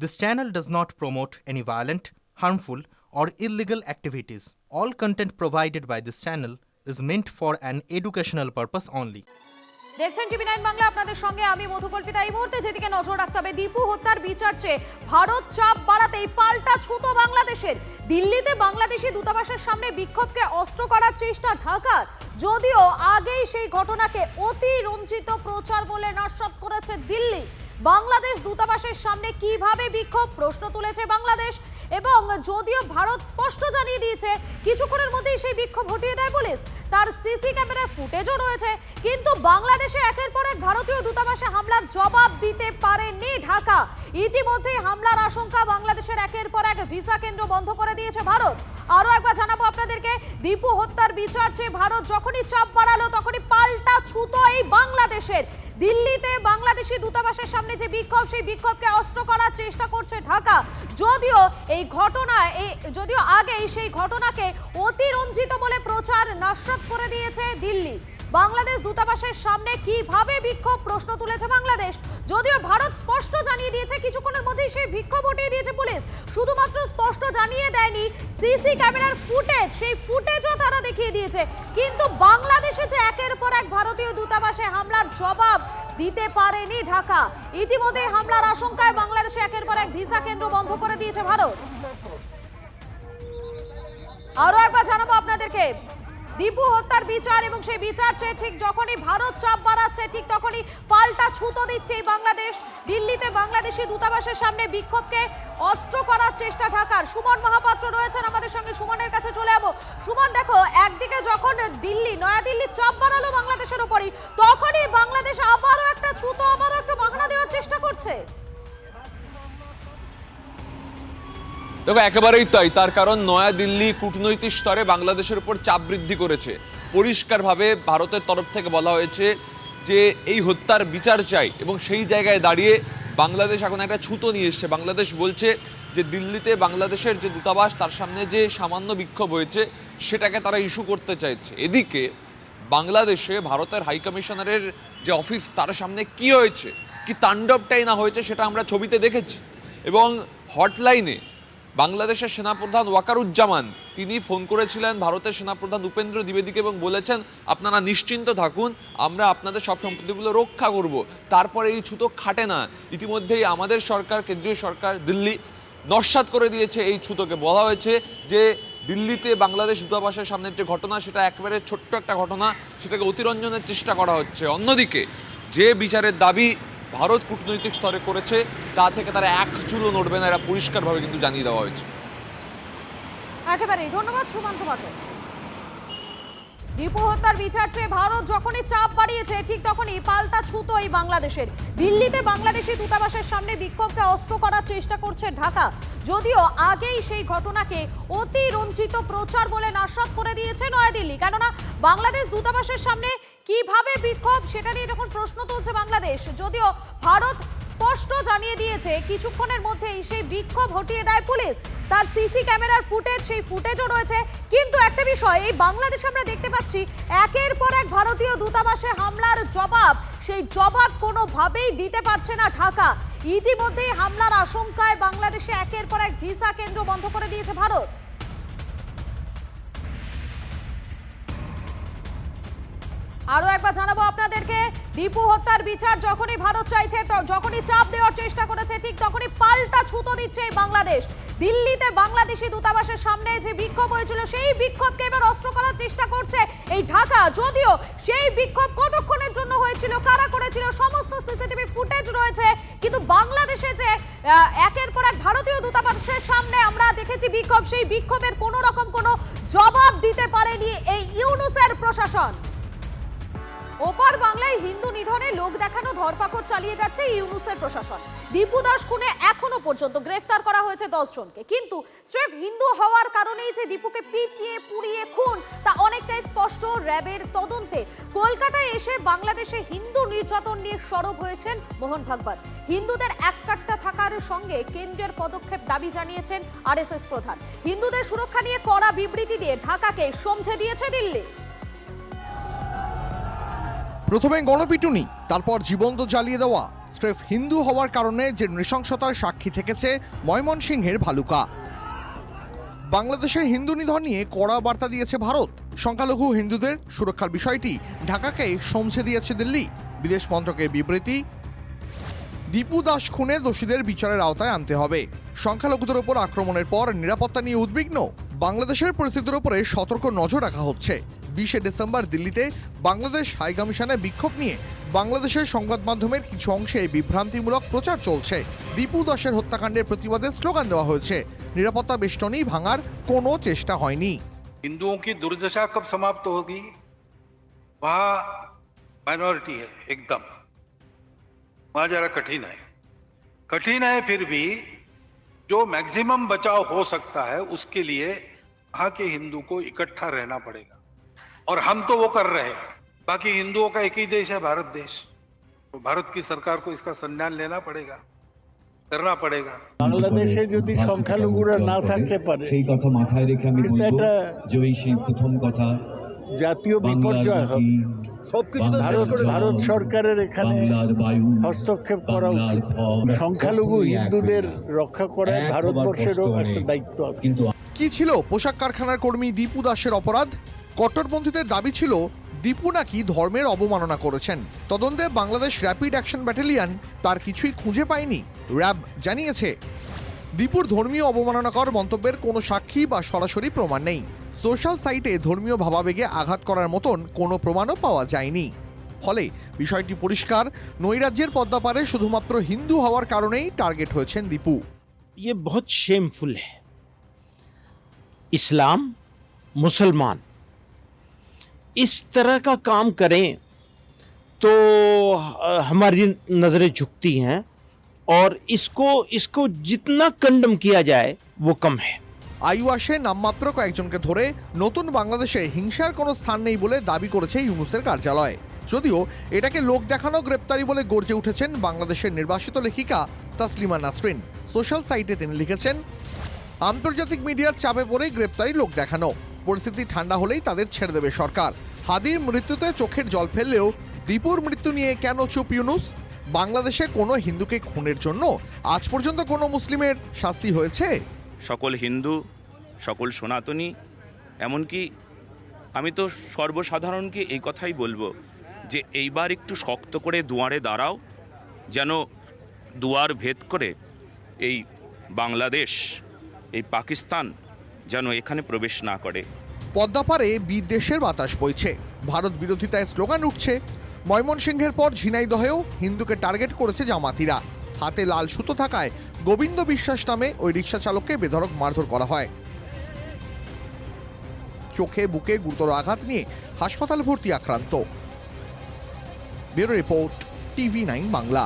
This channel does not promote any violent, harmful, or illegal activities. All content provided by this channel is meant for an educational purpose only. দেখছেন TV nine Bangla আপনাদের সঙ্গে আমি মধুকল্পিতা এই মুহূর্তে যেদিকে নজর রাখতে হবে দীপু হত্যার বিচার চেয়ে ভারত চাপ বাড়াতেই পাল্টা ছুতো বাংলাদেশের দিল্লিতে বাংলাদেশি দূতাবাসের সামনে বিক্ষোভকে অস্ত্র করার চেষ্টা ঢাকার যদিও আগেই সেই ঘটনাকে অতি রঞ্জিত প্রচার বলে নস্বাত করেছে দিল্লি বাংলাদেশ দূতাবাসের সামনে কীভাবে বিক্ষোভ? প্রশ্ন তুলেছে বাংলাদেশ। এবং যদিও ভারত স্পষ্ট জানিয়ে দিয়েছে, কিছুক্ষণের মধ্যেই সেই বিক্ষোভ হটিয়ে দেয় পুলিশ। তার সিসি ক্যামেরার ফুটেজও রয়েছে। কিন্তু বাংলাদেশে একের পর এক ভারতীয় দূতাবাসে হামলার জবাব দিতে পারেনি ঢাকা। ইতিমধ্যেই হামলার আশঙ্কা বাংলাদেশের একের পর এক ভিসা কেন্দ্র বন্ধ করে দিয়েছে ভারত। আরও একবার জানাব আপনাদেরকে, দীপু হত্যার বিচার চেয়ে ভারত যখনই চাপ বাড়ালো, তখনই পাল্টা ছুতো এই বাংলাদেশের। দিল্লিতে বাংলাদেশি দূতাবাসের সামনে যে বিক্ষোভ, সেই বিক্ষোভকে অস্ত্র করার চেষ্টা করছে ঢাকা। যদিও এই ঘটনা এই যদিও আগেই সেই ঘটনাকে অতিরঞ্জিত বলে প্রচার নস্বাত করে দিয়েছে দিল্লি। বাংলাদেশ দূতাবাসের সামনে কীভাবে বিক্ষোভ? প্রশ্ন তুলেছে বাংলাদেশ। যদিও ভারত স্পষ্ট জানিয়ে দিয়েছে, কিছুক্ষণের মধ্যেই সেই বিক্ষোভ উঠিয়ে দিয়েছে পুলিশ। শুধুমাত্র স্পষ্ট জানিয়ে দেয়নি, সিসি ক্যামেরার ফুটেজ, সেই ফুটেজও তারা দেখিয়ে দিয়েছে। কিন্তু বাংলাদেশে যে একের পর এক ভারতীয় দূতাবাসে হামলার জবাব দিতে পারেনি ঢাকা। ইতিমধ্যে হামলার আশঙ্কায় বাংলাদেশে একের পর এক ভিসা কেন্দ্র বন্ধ করে দিয়েছে ভারত। আরও একবার জানাব আপনাদেরকে দীপু হত্যার বিচার এবং সেই বিচার চেয়ে ঠিক যখনই ভারত চাপ বাড়াচ্ছে, ঠিক তখনই পাল্টা ছুতো দিচ্ছে এই বাংলাদেশ। দিল্লিতে বাংলাদেশি দূতাবাসের সামনে বিক্ষোভকে অস্ত্র করার চেষ্টা ঢাকার। সুমন মহাপাত্র রয়েছেন আমাদের সঙ্গে। সুমনের কাছে চলে যাব। সুমন, দেখো, একদিকে যখন দিল্লি নয়াদিল্লি চাপ বাড়ালো বাংলাদেশের উপরই তখনই বাংলাদেশ আবারও একটা ছুতো আবারও একটা বাহানা দেওয়ার চেষ্টা করছে দেখো একেবারেই তাই। তার কারণ নয়াদিল্লি কূটনৈতিক স্তরে বাংলাদেশের উপর চাপ বৃদ্ধি করেছে। পরিষ্কারভাবে ভারতের তরফ থেকে বলা হয়েছে যে এই হত্যার বিচার চাই এবং সেই জায়গায় দাঁড়িয়ে বাংলাদেশ এখন একটা ছুতো নিয়ে এসছে। বাংলাদেশ বলছে যে দিল্লিতে বাংলাদেশের যে দূতাবাস, তার সামনে যে সামান্য বিক্ষোভ হয়েছে, সেটাকে তারা ইস্যু করতে চাইছে। এদিকে বাংলাদেশে ভারতের হাই কমিশনারের যে অফিস তার সামনে কি হয়েছে? কি তাণ্ডবটাই না হয়েছে, সেটা আমরা ছবিতে দেখেছি। এবং হটলাইনে বাংলাদেশের সেনাপ্রধান ওয়াকারুজ্জামান, তিনি ফোন করেছিলেন ভারতের সেনাপ্রধান উপেন্দ্র দ্বিবেদীকে এবং বলেছেন, আপনারা নিশ্চিন্ত থাকুন, আমরা আপনাদের সব সম্পত্তিগুলো রক্ষা করব। তারপরে এই ছুতো খাটে না। ইতিমধ্যেই আমাদের সরকার, কেন্দ্রীয় সরকার দিল্লি নস্বাত করে দিয়েছে এই ছুতোকে। বলা হয়েছে যে, দিল্লিতে বাংলাদেশ দূতাবাসের সামনের যে ঘটনা, সেটা একেবারে ছোট্ট একটা ঘটনা, সেটাকে অতিরঞ্জনের চেষ্টা করা হচ্ছে। অন্যদিকে, যে বিচারের দাবি ভারত কূটনৈতিক স্তরে করেছে, তা থেকে তারা এক চুলো নড়বে না, এরা পরিষ্কারভাবে কিন্তু জানিয়ে দেওয়া হয়েছে। ধন্যবাদ সুমান তোমাকে দীপু হত্যার বিচার চেয়ে ভারত যখনই চাপ বাড়িয়েছে, ঠিক তখনই পাল্টা ছুতো এই বাংলাদেশের। দিল্লিতে বাংলাদেশি দূতাবাসের সামনে বিক্ষোভকে অস্ত্র করার চেষ্টা করছে ঢাকা। যদিও আগেই সেই ঘটনাকে অতি রঞ্জিত প্রচার বলে নাস্বাদ করে দিয়েছে নয়াদিল্লি। কেননা বাংলাদেশ দূতাবাসের সামনে কীভাবে বিক্ষোভ সেটা নিয়ে যখন প্রশ্ন তুলছে বাংলাদেশ, যদিও ভারত স্পষ্ট জানিয়ে দিয়েছে কিছুক্ষণের মধ্যেই সেই বিক্ষোভ হটিয়ে দেয় পুলিশ। তার সিসি ক্যামেরার ফুটেজ, সেই ফুটেজও রয়েছে। কিন্তু একটা বিষয়, এই বাংলাদেশে আমরা দেখতে পাচ্ছি একের পর এক ভারতীয় দূতাবাসে হামলার জবাব, সেই জবাব কোনোভাবেই দিতে পারছে না ঢাকা। ইতিমধ্যেই হামলার আশঙ্কায় বাংলাদেশে একের পর এক ভিসা কেন্দ্র বন্ধ করে দিয়েছে ভারত। আরও একবার জানাব আপনাদেরকে, দীপু হত্যার বিচার যখনই ভারত চাইছে যখনই চাপ দেওয়ার চেষ্টা করেছে, ঠিক তখনই পাল্টা ছুতো দিচ্ছে এই বাংলাদেশ। দিল্লিতে বাংলাদেশি দূতাবাসের সামনে যে বিক্ষোভ হয়েছিল, সেই বিক্ষোভকে এবার অস্ত্র করার চেষ্টা করছে এই ঢাকা। যদিও সেই বিক্ষোভ কতক্ষণের জন্য হয়েছিল, কারা করেছিল, সমস্ত সিসিটিভি ফুটেজ রয়েছে। কিন্তু বাংলাদেশে যে একের পর এক ভারতীয় দূতাবাসের সামনে আমরা দেখেছি বিক্ষোভ, সেই বিক্ষোভের কোনো রকম কোনো জবাব দিতে পারেনি এই ইউনুসের প্রশাসন। ওপার বাংলায় হিন্দু নিধনে লোক দেখানো ধরপাকড় চালিয়ে যাচ্ছে ইউনুসের প্রশাসন। দীপু দাস খুনে এখনও পর্যন্ত গ্রেফতার করা হয়েছে জনকে। কিন্তু স্রেফ হিন্দু হওয়ার কারণেই যে দীপুকে পিটিয়ে, পুড়িয়ে খুন, তা অনেকটাই স্পষ্ট র্যাবের তদন্তে। কলকাতায় এসে বাংলাদেশে হিন্দু নির্যাতন নিয়ে সরব হয়েছেন মোহন ভাগবত। হিন্দুদের এককাট্টা থাকার সঙ্গে কেন্দ্রের পদক্ষেপ দাবি জানিয়েছেন আরএসএস প্রধান। হিন্দুদের সুরক্ষা নিয়ে কড়া বিবৃতি দিয়ে ঢাকাকে সমঝে দিয়েছে দিল্লি। প্রথমে গণপিটুনি, তারপর জীবন্ত জ্বালিয়ে দেওয়া। স্রেফ হিন্দু হওয়ার কারণে যে নৃশংসতার সাক্ষী থেকেছে ময়মনসিংহের ভালুকা। বাংলাদেশের হিন্দু নিধন নিয়ে কড়া বার্তা দিয়েছে ভারত। সংখ্যালঘু হিন্দুদের সুরক্ষার বিষয়টি ঢাকাকে সমছে দিয়েছে দিল্লি। বিদেশ মন্ত্রকের বিবৃতি, দীপু দাস খুনে দোষীদের বিচারের আওতায় আনতে হবে। সংখ্যালঘুদের ওপর আক্রমণের পর নিরাপত্তা নিয়ে উদ্বিগ্ন। বাংলাদেশের পরিস্থিতির উপরে সতর্ক নজর রাখা হচ্ছে। বিশে ডিসেম্বর দিল্লিতে বাংলাদেশ হাইকমিশনে বিক্ষোভ নিয়ে বাংলাদেশের সংবাদ মাধ্যমের কিছু অংশে বিভ্রান্তিমূলক প্রচার চলছে দীপু দাসের হত্যাকাণ্ডের প্রতিবাদে স্লোগান দেওয়া হয়েছে নিরাপত্তা বেষ্টনী ভাঙার কোনো চেষ্টা হয়নি हिंदुओं की दुर्दशा कब समाप्त होगी वहां माइनॉरिटी है एकदम वहां जरा कठिन है कठिन है फिर भी जो मैक्सिमम बचाव हो सकता है उसके लिए वहां के हिंदू को इकट्ठा रहना पड़ेगा और हम तो वो कर रहे हैं बाकी हिंदुओं का एक ही देश है भारत देश तो भारत की सरकार को इसका संज्ञान लेना पड़ेगा करना पड़ेगा বাংলাদেশে যদি সংখ্যালঘুরা না থাকতে পারে সেই কথা মাথায় রেখে আমি কিন্তু বলবো একটা যে ওই সেই প্রথম কথা জাতীয় বাংলার বিপর্যয় হবে মাটি, ভারত বাংলার ভারত জল, সরকারের এখানে বাংলার বায়ু হস্তক্ষেপ করা বাংলার উচিত ফল, সংখ্যালঘু সবই এক হিন্দুদের হয়ে রক্ষা করা একবার ভারতবর্ষেরও কষ্ট একটা অনেক। দায়িত্ব আছে কিন্তু কি ছিল পোশাক কারখানার কর্মী দীপু দাসের অপরাধ কট্টরপন্থীদের দাবি ছিল দীপু নাকি ধর্মের অবমাননা করেছেন তদন্তে বাংলাদেশ র্যাপিড অ্যাকশন ব্যাটালিয়ন তার কিছুই খুঁজে পায়নি র্যাব জানিয়েছে দীপুর ধর্মীয় অবমাননাকর মন্তব্যের কোনো সাক্ষী বা সরাসরি প্রমাণ নেই সোশ্যাল সাইটে ধর্মীয় ভাবাবেগে আঘাত করার মতন কোনো প্রমাণও পাওয়া যায়নি ফলে বিষয়টি পরিষ্কার নৈরাজ্যের পদ্মাপারে শুধুমাত্র হিন্দু হওয়ার কারণেই টার্গেট হয়েছেন দীপু ये बहुत शेमफुल है इस्लाम मुसलमान इस तरह का काम करें तो ह- हमारी नज़रें झुकती हैं और इसको इसको जितना कंडम किया जाए वो कम है আয়ু আসে নামমাত্র কয়েকজনকে ধরে নতুন বাংলাদেশে হিংসার কোনো স্থান নেই বলে দাবি করেছে ইউনুসের কার্যালয় যদিও এটাকে লোক দেখানো গ্রেপ্তারি বলে গর্জে উঠেছেন বাংলাদেশের নির্বাসিত লেখিকা তাসলিমা নাসরিন সোশ্যাল সাইটে তিনি লিখেছেন আন্তর্জাতিক মিডিয়ার চাপে পড়েই গ্রেপ্তারি লোক দেখানো পরিস্থিতি ঠান্ডা হলেই তাদের ছেড়ে দেবে সরকার। হাদির মৃত্যুতে চোখের জল ফেললেও দীপুর মৃত্যু নিয়ে কেন চুপ ইউনুস? বাংলাদেশে কোনো হিন্দুকে খুনের জন্য আজ পর্যন্ত কোনো মুসলিমের শাস্তি হয়েছে? সকল হিন্দু, সকল সনাতনী, এমনকি আমি তো সর্বসাধারণকে এই কথাই বলব যে এইবার একটু শক্ত করে দুয়ারে দাঁড়াও, যেন দুয়ার ভেদ করে এই বাংলাদেশ, এই পাকিস্তান যেন এখানে প্রবেশ না করে। পদ্মাপারে বিদ্বেষের বাতাস বইছে। ভারত বিরোধিতায় স্লোগান উঠছে, ময়মনসিংহের পর ঝিনাইদহেও হিন্দুকে টার্গেট করেছে জামাতিরা। হাতে লাল সুতো থাকায় গোবিন্দ বিশ্বাস নামে ওই রিক্সা চালককে বেধড়ক মারধর করা হয়। চোখে বুকে গুরুতর আঘাত নিয়ে হাসপাতাল ভর্তি আক্রান্ত। Bureau report, TV nine Bangla.